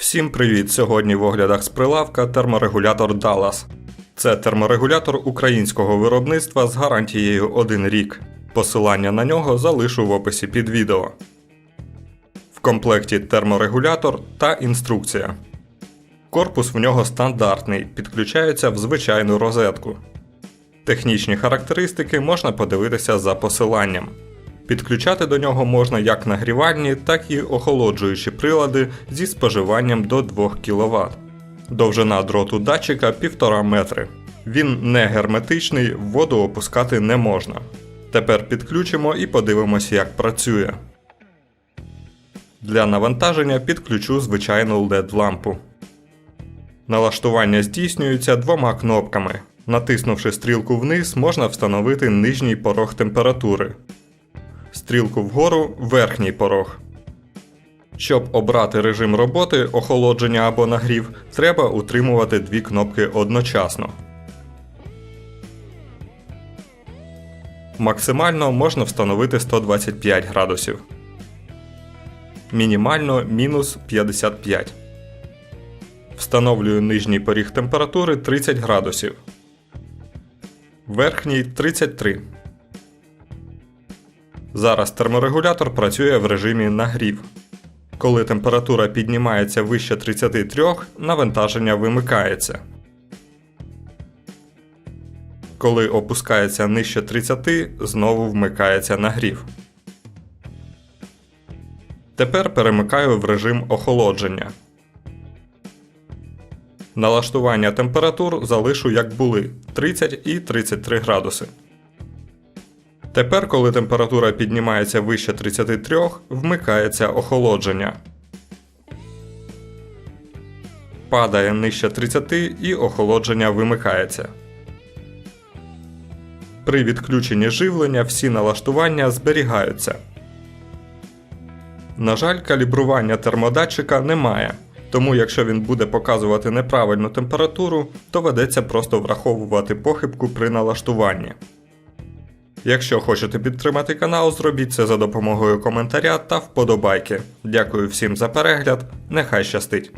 Всім привіт! Сьогодні в оглядах з прилавка терморегулятор Dallas. Це терморегулятор українського виробництва з гарантією 1 рік. Посилання на нього залишу в описі під відео. В комплекті терморегулятор та інструкція. Корпус в нього стандартний, підключається в звичайну розетку. Технічні характеристики можна подивитися за посиланням. Підключати до нього можна як нагрівальні, так і охолоджуючі прилади зі споживанням до 2 кВт. Довжина дроту датчика 1,5 метри. Він не герметичний, воду опускати не можна. Тепер підключимо і подивимося, як працює. Для навантаження підключу звичайну LED-лампу. Налаштування здійснюється двома кнопками. Натиснувши стрілку вниз, можна встановити нижній порог температури. Стрілку вгору верхній порог. Щоб обрати режим роботи, охолодження або нагрів, треба утримувати дві кнопки одночасно. Максимально можна встановити 125 градусів. Мінімально мінус 55. Встановлюю нижній поріг температури 30 градусів. Верхній 33. Зараз терморегулятор працює в режимі нагрів. Коли температура піднімається вище 33, навантаження вимикається. Коли опускається нижче 30, знову вмикається нагрів. Тепер перемикаю в режим охолодження. Налаштування температур залишу як були 30 і 33 градуси. Тепер, коли температура піднімається вище 33, вмикається охолодження. Падає нижче 30 і охолодження вимикається. При відключенні живлення всі налаштування зберігаються. На жаль, калібрування термодатчика немає, тому якщо він буде показувати неправильну температуру, доведеться просто враховувати похибку при налаштуванні. Якщо хочете підтримати канал, зробіть це за допомогою коментаря та вподобайки. Дякую всім за перегляд, нехай щастить!